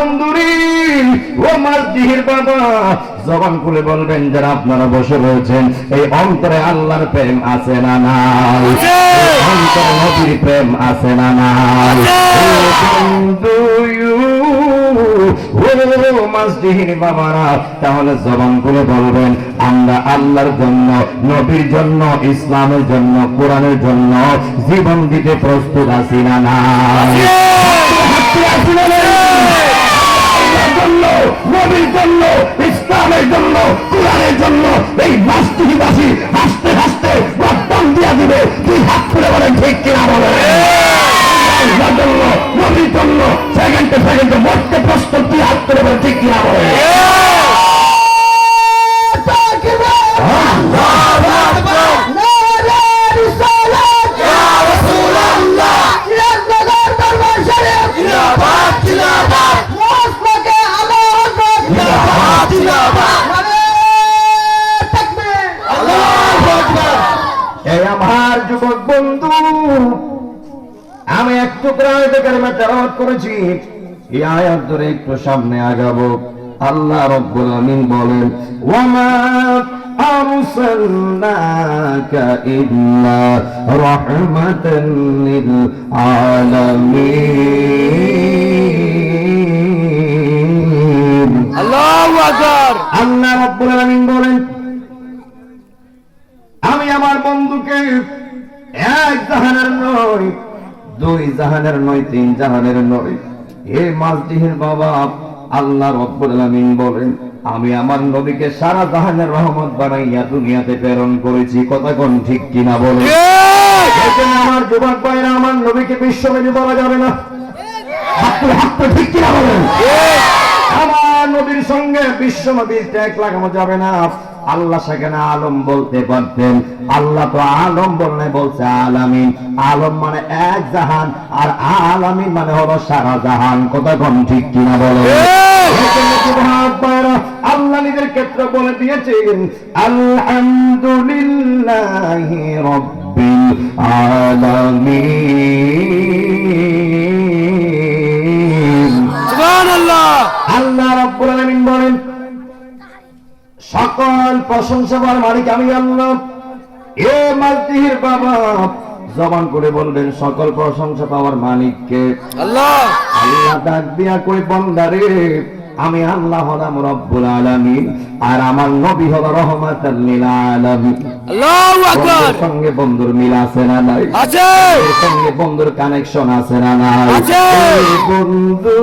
বন্ধুরি ও মাসদিহির বাবা জবান খুলে বলবেন যারা আপনারা বসে রয়েছেন এই অন্তরে আল্লাহর প্রেম আছে না নাই? অন্তরে নবীর প্রেম আছে না নাই? বাবারা তাহলে জবান খুলে বলবেন আমরা আল্লাহর জন্য নবীর জন্য ইসলামের জন্য কোরআনের জন্য জীবন দিতে প্রস্তুত আছি না নাই? ঠিক কিনা বলে জন্য নবীর জন্য সেকেন্ডে সেকেন্ডে মরতে প্রস্তুত আমার যুবক বন্ধু আমি এক টুকরা করেছি। এই আয়াত ধরে একটু সামনে আগাবো। আল্লাহ রব্বুল আমিন বলেন আরসালনাকা ইল্লা লিল আলামিন। আল্লাহু আকবার। আল্লাহ রব্বুল আমিন আমার বন্ধুকে। এক জাহানের নয় দুই জাহানের নয় তিন জাহানের নয় হে মাসদিহের বাবা আল্লাহ রব্বুল আলামিন বলেন আমি আমার নবীকে সারা জাহানের রহমত বানাইয়া দুনিয়াতে প্রেরণ করেছি। কথা কোন ঠিক কিনা বলে আমার যুবক ভাইরা আমার নবীকে বিশ্বনবী বলা যাবে না। ঠিক কিনা বলেন? আমার নবীর সঙ্গে বিশ্ব নবীর ট্যাগ লাগানো যাবে না। আল্লাহ সেখানে আলম বলতে পারতেন। আল্লাহ তো আলম বললে বলছে আলামিন। আলম মানে এক জাহান, আর আলামিন মানে হলো সারা জাহান। কথা কম ঠিক কিনা বলো? আল্লাহ নিজের ক্ষেত্রে বলে দিয়েছেন, আলহামদুলিল্লাহ রব্বিল আলামিন। সকল প্রশংসা পাওয়ার মালিক আমি আল্লাহ। এ বাবা জবান করে বলবেন সকল প্রশংসা পাওয়ার মালিককে আল্লাহ। আল্লাহ ডাক দিয়া কই বন্দারে আমি আল্লাহ হলাম রব্বুল আলামিন আর আমার নবী হলো রহমাতাল লিল আলামিন। আল্লাহু আকবার। সঙ্গে বন্ধুর মিল আছে না নাই? আছে। সঙ্গে বন্ধুর কানেকশন আছে না নাই? আছে। বন্ধু